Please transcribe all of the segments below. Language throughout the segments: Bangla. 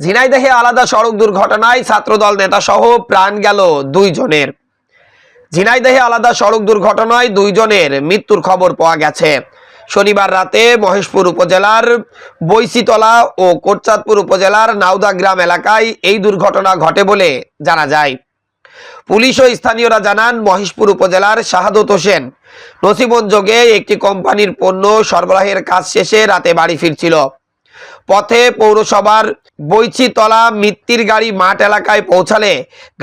ঝিনাইদহে আলাদা সড়ক দুর্ঘটনায় ছাত্রদল নেতা সহ প্রাণ গেল দুইজনের। ঝিনাইদহে আলাদা সড়ক দুর্ঘটনায় দুইজনের মৃত্যুর খবর পাওয়া গেছে। শনিবার রাতে মহেশপুর উপজেলার বৈশিতলা ও কোটচাঁদপুর উপজেলার নাউদা গ্রাম এলাকায় এই দুর্ঘটনা ঘটে বলে জানা যায়। পুলিশ ও স্থানীয়রা জানান, মহেশপুর উপজেলার শাহাদত হোসেন নসিবন যোগে একটি কোম্পানির পণ্য সরবরাহের কাজ শেষে রাতে বাড়ি ফিরছিল। পথে পৌরসভার বৈচিতলা মিত্তির গাড়ি মাঠ এলাকায় পৌঁছালে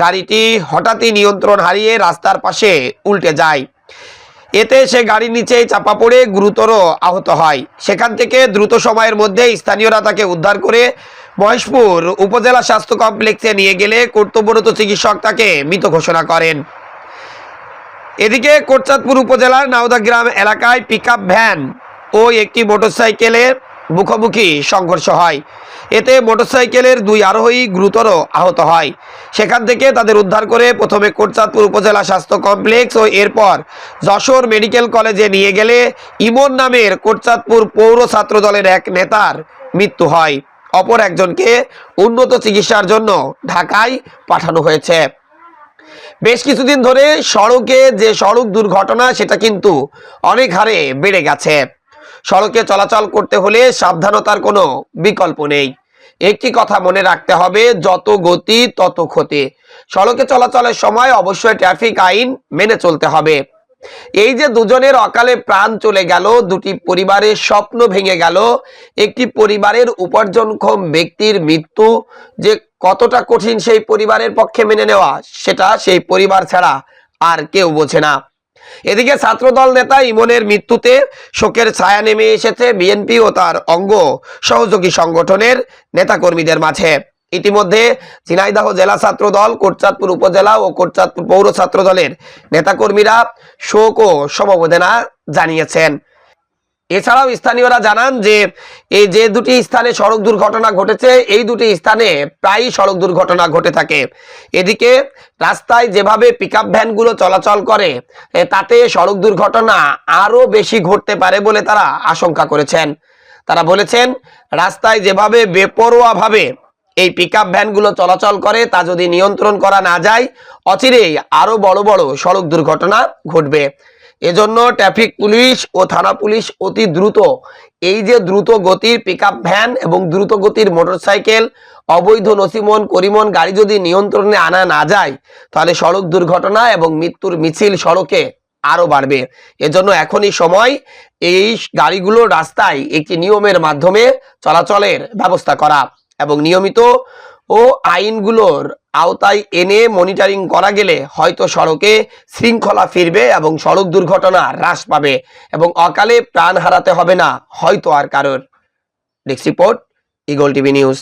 গাড়িটি হঠাৎই নিয়ন্ত্রণ হারিয়ে রাস্তার পাশে উল্টে যায়। এতে সে গাড়ির নিচেই চাপা পড়ে গুরুতর আহত হয়। সেখান থেকে দ্রুত সময়ের মধ্যে স্থানীয়রা তাকে উদ্ধার করে মহেশপুর উপজেলা স্বাস্থ্য কমপ্লেক্সে নিয়ে গেলে কর্তব্যরত চিকিৎসক তাকে মৃত ঘোষণা করেন। এদিকে কোটচাঁদপুর উপজেলার নাওদা গ্রাম এলাকায় পিকআপ ভ্যান ও একটি মোটরসাইকেলের মুখোমুখি সংঘর্ষ হয়। এতে মোটরসাইকেলের দুই আরোহী গুরুতর আহত হয়। সেখান থেকে তাদের উদ্ধার করে প্রথমে কোটচাঁদপুর উপজেলা স্বাস্থ্য কমপ্লেক্স ও এরপর যশোর মেডিকেল কলেজে নিয়ে গেলে ইমন নামের কোটচাঁদপুর পৌর ছাত্র দলের এক নেতার মৃত্যু হয়। অপর একজনকে উন্নত চিকিৎসার জন্য ঢাকায় পাঠানো হয়েছে। বেশ কিছুদিন ধরে সড়কে যে সড়ক দুর্ঘটনা, সেটা কিন্তু অনেক হারে বেড়ে গেছে। সড়কে চলাচল করতে হলে সাবধানতার কোনো বিকল্প নেই। একটি কথা মনে রাখতে হবে, যত গতি, তত ক্ষতি। সড়কে চলাচলের সময় অবশ্যই ট্রাফিক আইন মেনে চলতে হবে। এই যে দুজনের অকালে প্রাণ চলে গেল, দুটি পরিবারের স্বপ্ন ভেঙে গেল, একটি পরিবারের উপার্জনক্ষম ব্যক্তির মৃত্যু, যে কতটা কঠিন সেই পরিবারের পক্ষে মেনে নেওয়া, সেটা সেই পরিবার ছাড়া আর কেউ বোঝে না। এদিকে ছাত্রদল নেতা ইমনের মৃত্যুতে শোকের ছায়া নেমে এসেছে বিএনপি ও তার অঙ্গ সহযোগী সংগঠনের নেতাকর্মীদের মাঝে। ইতিমধ্যে ঝিনাইদহ জেলা ছাত্র দল কোটচাঁদপুর উপজেলা ও কোটচাঁদপুর পৌর ছাত্র দলের নেতাকর্মীরা শোক ও সমবেদনা জানিয়েছেন। এছাড়াও স্থানীয়রা জানান যে, এই যে দুটি স্থানে সড়ক দুর্ঘটনা ঘটেছে, এই দুটি স্থানে প্রায়ই সড়ক দুর্ঘটনা ঘটে থাকে। এদিকে রাস্তায় যেভাবে পিকআপ ভ্যানগুলো চলাচল করে তাতে সড়ক দুর্ঘটনা আরও বেশি ঘটতে পারে বলে তারা আশঙ্কা করেছেন। তারা বলেছেন, রাস্তায় যেভাবে বেপরোয়াভাবে এই পিকআপ ভ্যানগুলো চলাচল করে, তা যদি নিয়ন্ত্রণ করা না যায়, অচিরেই আরও বড় বড় সড়ক দুর্ঘটনা ঘটবে। এজন্য ট্রাফিক পুলিশ ও থানা পুলিশ অতি দ্রুত এই যে দ্রুত গতির পিকআপ ভ্যান এবং দ্রুত গতির মোটরসাইকেল অবৈধ নসিমন, করিমন গাড়ি যদি নিয়ন্ত্রণে আনা না যায়, তাহলে সড়ক দুর্ঘটনা এবং মৃত্যুর মিছিল সড়কে আরও বাড়বে। এজন্য এখনই সময় এই গাড়িগুলো রাস্তায় একটি নিয়মের মাধ্যমে চলাচলের ব্যবস্থা করা এবং নিয়মিত ও আইনগুলোর আওতায় এনে মনিটরিং করা গেলে হয়তো সড়কে শৃঙ্খলা ফিরবে এবং সড়ক দুর্ঘটনা হ্রাস পাবে এবং অকালে প্রাণ হারাতে হবে না, হয়তো আর কারোর। Desk report Eagle TV news